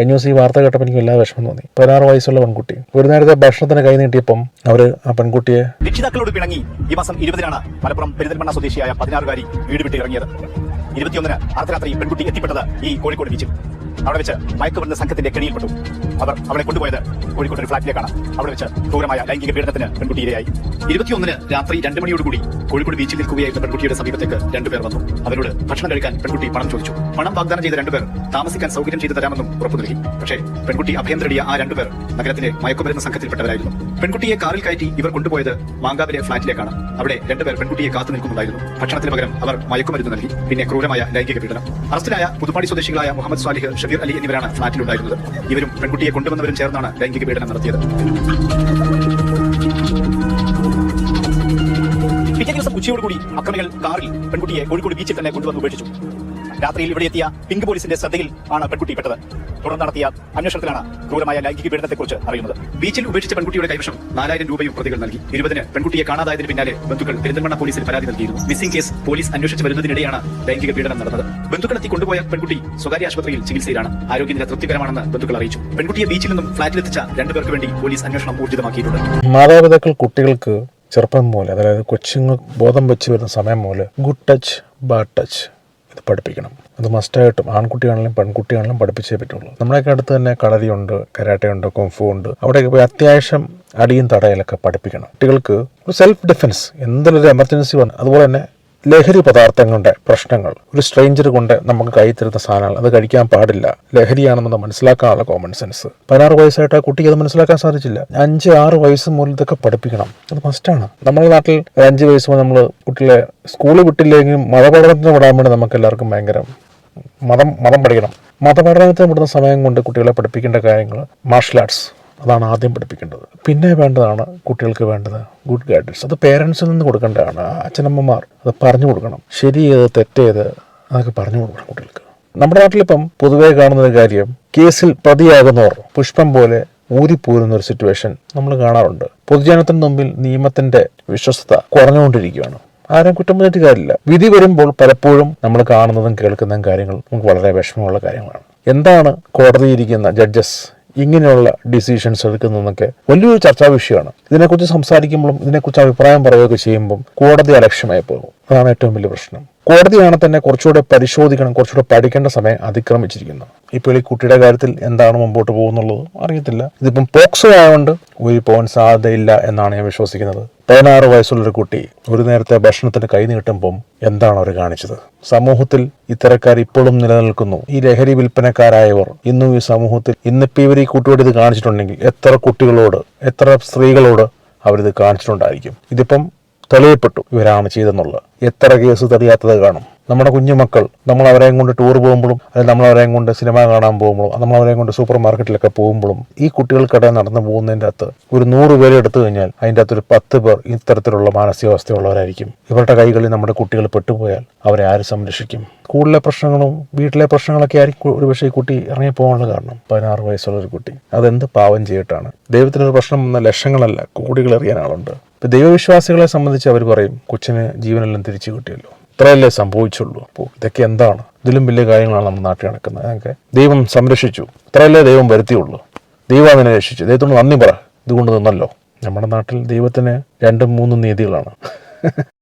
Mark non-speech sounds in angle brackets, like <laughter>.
കഴിഞ്ഞ ദിവസം ഈ വാർത്ത കേട്ടപ്പോൾ എനിക്ക് എല്ലാ വിഷമം തോന്നി. പതിനാറ് വയസ്സുള്ള പെൺകുട്ടി. ഒരു നേരത്തെ ഭക്ഷണത്തിന് കൈ നീട്ടിയപ്പം അവർ ആ പെൺകുട്ടിയെ രക്ഷിതാക്കളോട് പിണങ്ങി. ഈ മാസം ഇരുപതിനാണ് മലപ്പുറം പെരിന്തൽമണ്ണ സ്വദേശിയായ പതിനാറുകാരി വീട് വിട്ട് ഇറങ്ങിയത്. ഇരുപത്തിയൊന്നിന് അർദ്ധരാത്രി പെൺകുട്ടി എത്തിപ്പെട്ടത് ഈ കോഴിക്കോട് ബീച്ചിൽ. അവിടെ വെച്ച് മയക്കുമരുന്ന് സംഘത്തിന്റെ കെണിയിൽപ്പെട്ടു. അവർ അവളെ കൊണ്ടുപോയത് കോഴിക്കോട് ഒരു ഫ്ളാറ്റിലേക്കാണ് അവിടെ വെച്ച് ക്രൂരമായ ലൈംഗിക പീഡനത്തിന് പെൺകുട്ടി ഇരയായി ഇരുപത്തിയൊന്നിന് രാത്രി രണ്ട് മണിയോടുകൂടി കോഴിക്കോട് ബീച്ചിൽ നിൽക്കുകയായിരുന്ന പെൺകുട്ടിയുടെ സമീപത്തേക്ക് രണ്ടുപേർ വന്നു. അവരോട് ഭക്ഷണം കഴിക്കാൻ പെൺകുട്ടി പണം ചോദിച്ചു. പണം വാഗ്ദാനം ചെയ്ത രണ്ടുപേർ താമസിക്കാൻ സൗകര്യം ചെയ്തു തരാമെന്നും ഉറപ്പു നൽകി. പക്ഷേ പെൺകുട്ടി അഭയം തേടിയ ആ രണ്ടുപേർ നഗരത്തിലെ മയക്കുമരുന്ന് സംഘത്തിൽപ്പെട്ടവരായിരുന്നു. പെൺകുട്ടിയെ കാറിൽ കയറ്റി ഇവർ കൊണ്ടുപോയത് മാങ്കാവിലെ ഫ്ളാറ്റിലേക്കാണ് അവിടെ രണ്ടുപേർ പെൺകുട്ടിയെ കാത്തു നിൽക്കുന്നുണ്ടായിരുന്നു. ഭക്ഷണത്തിന് പകരം അവർ മയക്കുമരുന്ന് നൽകി. പിന്നെ ക്രൂരമായ ലൈംഗിക പീഡനം. അറസ്റ്റിലായ പുതുപ്പാടി സ്വദേശികളായ മുഹമ്മദ് സ്വാലിഹ് ഷബീർ അലി എന്നിവരാണ് ഫ്ളാറ്റിലുണ്ടായിരുന്നത് ഇവരും പെൺകുട്ടിയെ കൊണ്ടുവന്നവരും ചേർന്നാണ് ലൈംഗിക പീഡനം നടത്തിയത്. പിറ്റേ ദിവസം ഉച്ചയോടുകൂടി അക്രമികൾ കാറിൽ പെൺകുട്ടിയെ കോഴിക്കോട് ബീച്ചിൽ തന്നെ കൊണ്ടുവന്ന് ഉപേക്ഷിച്ചു. രാത്രിയിൽ ഇവിടെ എത്തിയ പിങ്ക് പോലീസിന്റെ ശ്രദ്ധയിൽ ആണ് പെൺകുട്ടി പെട്ടത്. തുടർന്ന് നടത്തിയ അന്വേഷണത്തിലാണ് ക്രൂരമായ ലൈംഗിക പീഡനത്തെക്കുറിച്ച് അറിയുന്നത്. ബീച്ചിൽ ഉപേക്ഷിച്ച പെൺകുട്ടിയുടെ കൈവശം നാലായിരം രൂപയും പ്രതികൾ നൽകി. ഇരുപതിന് പെൺകുട്ടിയെ കാണാതായതിന് പിന്നാലെ ബന്ധുക്കൾ പെരിന്തൽമണ്ണ പോലീസിൽ പരാതി നൽകിയിരുന്നു. മിസ്സിംഗ് കേസ് പോലീസ് അന്വേഷിച്ച് വരുന്നതിനിടെയാണ് ലൈംഗിക പീഡനം നടന്നത്. ബന്ധുക്കളെത്തി കൊണ്ടുപോയ പെൺകുട്ടി സ്വകാര്യ ആശുപത്രിയിൽ ചികിത്സയിലാണ്. ആരോഗ്യനില തൃപ്തികരമാണെന്ന് ബന്ധുക്കൾ അറിയിച്ചു. പെൺകുട്ടിയെ ബീച്ചിൽ നിന്നും ഫ്ളാറ്റിലെത്തിച്ച രണ്ടുപേർക്ക് വേണ്ടി പോലീസ് അന്വേഷണം ഊർജിതമാക്കിയിട്ടുണ്ട്. മാതാപിതാക്കൾ കുട്ടികൾക്ക് ചെറുപ്പം മുതൽ അതായത് കൊച്ചുങ്ങൾ ബോധം വെച്ച് വരുന്ന സമയം മൂലം ഗുഡ് ടച്ച് ബാഡ് ടച്ച് ഇത് പഠിപ്പിക്കണം. അത് മസ്റ്റായിട്ടും ആൺകുട്ടിയാണെങ്കിലും പെൺകുട്ടിയാണെങ്കിലും പഠിപ്പിച്ചേ പറ്റുള്ളൂ. നമ്മളൊക്കെ അടുത്ത് തന്നെ കളരിയുണ്ട് കരാട്ടയുണ്ട് കുംഫു ഉണ്ട് അവിടെയൊക്കെ പോയി അത്യാവശ്യം അടിയും തടയലൊക്കെ പഠിപ്പിക്കണം. കുട്ടികൾക്ക് ഒരു സെൽഫ് ഡിഫൻസ് എന്തെങ്കിലും ഒരു എമർജൻസി വന്നു അതുപോലെ തന്നെ ലഹരി പദാർത്ഥങ്ങളുടെ പ്രശ്നങ്ങൾ. ഒരു സ്ട്രേഞ്ചർ കൊണ്ട് നമുക്ക് കൈ തരുന്ന സാധനങ്ങൾ. അത് കഴിക്കാൻ പാടില്ല. ലഹരിയാണെന്നത് മനസ്സിലാക്കാനുള്ള കോമൺ സെൻസ് പതിനാറ് വയസ്സായിട്ട് ആ കുട്ടിക്ക് അത് മനസ്സിലാക്കാൻ സാധിച്ചില്ല. അഞ്ച് ആറ് വയസ്സ് മുതൽ ഇതൊക്കെ പഠിപ്പിക്കണം. അത് മസ്റ്റാണ് നമ്മുടെ നാട്ടിൽ അഞ്ച് വയസ്സ് മുതൽ നമ്മൾ കുട്ടികളെ സ്കൂളിൽ വിട്ടില്ലെങ്കിലും മതപഠനത്തിന് വിടാൻ വേണ്ടി നമുക്ക് എല്ലാവർക്കും ഭയങ്കര മതം മതം പഠിക്കണം. മതപഠനത്തിന് വിടുന്ന സമയം കൊണ്ട് കുട്ടികളെ പഠിപ്പിക്കേണ്ട കാര്യങ്ങൾ മാർഷൽ ആർട്സ് അതാണ് ആദ്യം പഠിപ്പിക്കേണ്ടത്. പിന്നെ വേണ്ടതാണ് കുട്ടികൾക്ക് വേണ്ടത് ഗുഡ് ഗൈഡൻസ് അത് പേരൻസിൽ നിന്ന് കൊടുക്കേണ്ടതാണ്. അച്ഛനമ്മമാർ അത് പറഞ്ഞു കൊടുക്കണം. ശരി ഏത് തെറ്റേത് അതൊക്കെ പറഞ്ഞു കൊടുക്കണം കുട്ടികൾക്ക്. നമ്മുടെ നാട്ടിലിപ്പം പൊതുവേ കാണുന്ന ഒരു കാര്യം കേസിൽ പ്രതിയാകുന്നവർ പുഷ്പം പോലെ ഊരിപ്പോരുന്ന ഒരു സിറ്റുവേഷൻ നമ്മൾ കാണാറുണ്ട്. പൊതുജനത്തിന് മുമ്പിൽ നിയമത്തിന്റെ വിശ്വസ്തത കുറഞ്ഞുകൊണ്ടിരിക്കുകയാണ്. ആരും കുറ്റം പറഞ്ഞിട്ട് കാര്യമില്ല. വിധി വരുമ്പോൾ പലപ്പോഴും നമ്മൾ കാണുന്നതും കേൾക്കുന്നതും കാര്യങ്ങൾ നമുക്ക് വളരെ വിഷമമുള്ള കാര്യങ്ങളാണ്. എന്താണ് കോടതിയിരിക്കുന്ന ജഡ്ജസ് ഇങ്ങനെയുള്ള ഡിസിഷൻസ് എടുക്കുന്നതെന്നൊക്കെ വലിയൊരു ചർച്ചാ വിഷയമാണ്. ഇതിനെക്കുറിച്ച് സംസാരിക്കുമ്പോഴും ഇതിനെക്കുറിച്ച് അഭിപ്രായം പറയുകയൊക്കെ ചെയ്യുമ്പം കോടതി അലക്ഷ്യമായി പോകും. അതാണ് ഏറ്റവും വലിയ പ്രശ്നം. കോടതിയാണ് തന്നെ കുറച്ചുകൂടെ പരിശോധിക്കണം കുറച്ചുകൂടെ പഠിക്കേണ്ട സമയം അതിക്രമിച്ചിരിക്കുന്നു. ഇപ്പോൾ ഈ കുട്ടിയുടെ കാര്യത്തിൽ എന്താണ് മുമ്പോട്ട് പോകുന്നുള്ളത് അറിയത്തില്ല. ഇതിപ്പം പോക്സോ ആയതുകൊണ്ട് ഒരു പോകാൻ സാധ്യതയില്ല എന്നാണ് ഞാൻ വിശ്വസിക്കുന്നത്. പതിനാറ് വയസ്സുള്ളൊരു കുട്ടി ഒരു നേരത്തെ ഭക്ഷണത്തിന് കൈ നീട്ടുമ്പം എന്താണ് അവർ കാണിച്ചത്? സമൂഹത്തിൽ ഇത്തരക്കാർ ഇപ്പോഴും നിലനിൽക്കുന്നു. ഈ ലഹരി വിൽപ്പനക്കാരായവർ ഇന്നും ഈ സമൂഹത്തിൽ ഇന്നിപ്പോൾ ഇവർ ഈ കുട്ടിയോട് ഇത് കാണിച്ചിട്ടുണ്ടെങ്കിൽ എത്ര കുട്ടികളോട് എത്ര സ്ത്രീകളോട് അവരിത് കാണിച്ചിട്ടുണ്ടായിരിക്കും. ഇതിപ്പം തെളിയപ്പെട്ടു ഇവരാണ് ചെയ്തെന്നുള്ളത്. എത്ര കേസ് തെളിയാത്തത് കാണും. നമ്മുടെ കുഞ്ഞുമക്കൾ നമ്മൾ അവരെയും കൊണ്ട് ടൂർ പോകുമ്പോഴും അല്ലെങ്കിൽ നമ്മൾ അവരെയും കൊണ്ട് സിനിമ കാണാൻ പോകുമ്പോഴും നമ്മൾ അവരെയും കൊണ്ട് സൂപ്പർ മാർക്കറ്റിലൊക്കെ പോകുമ്പോഴും ഈ കുട്ടികൾക്കിടയിൽ നടന്നു പോകുന്നതിന്റെ അകത്ത് ഒരു നൂറ് പേരെ എടുത്തു കഴിഞ്ഞാൽ അതിന്റെ അകത്ത് ഒരു പത്ത് പേർ ഇത്തരത്തിലുള്ള മാനസികാവസ്ഥയുള്ളവരായിരിക്കും. ഇവരുടെ കൈകളിൽ നമ്മുടെ കുട്ടികൾ പെട്ടുപോയാൽ അവരെ ആര് സംരക്ഷിക്കും? സ്കൂളിലെ പ്രശ്നങ്ങളും വീട്ടിലെ പ്രശ്നങ്ങളൊക്കെ ആയിരിക്കും ഒരു പക്ഷേ ഈ കുട്ടി ഇറങ്ങിപ്പോകാനുള്ള കാരണം. പതിനാറ് വയസ്സുള്ള ഒരു കുട്ടി. അതെന്ത് പാവം ചെയ്തിട്ടാണ്? ദൈവത്തിനൊരു പ്രശ്നം വന്ന ലക്ഷങ്ങളല്ല കോടികൾ എറിയാൻ ആളുണ്ട്. ഇപ്പം ദൈവവിശ്വാസികളെ സംബന്ധിച്ച് അവർ പറയും കൊച്ചിന് ജീവനെല്ലാം തിരിച്ചു കിട്ടിയല്ലോ. ഇത്രയല്ലേ സംഭവിച്ചുള്ളൂ. അപ്പോൾ ഇതൊക്കെ എന്താണ്? ഇതിലും വലിയ കാര്യങ്ങളാണ് നമ്മുടെ നാട്ടിൽ നടക്കുന്നത്. അതൊക്കെ ദൈവം സംരക്ഷിച്ചു. ഇത്രയല്ലേ ദൈവം വരുത്തിയുള്ളൂ. ദൈവം അതിനെ രക്ഷിച്ചു. ദൈവത്തോട് നന്ദി പറ. ഇതുകൊണ്ട് നിന്നല്ലോ. നമ്മുടെ നാട്ടിൽ ദൈവത്തിന് രണ്ടും മൂന്നും നീതികളാണ്. <laughs>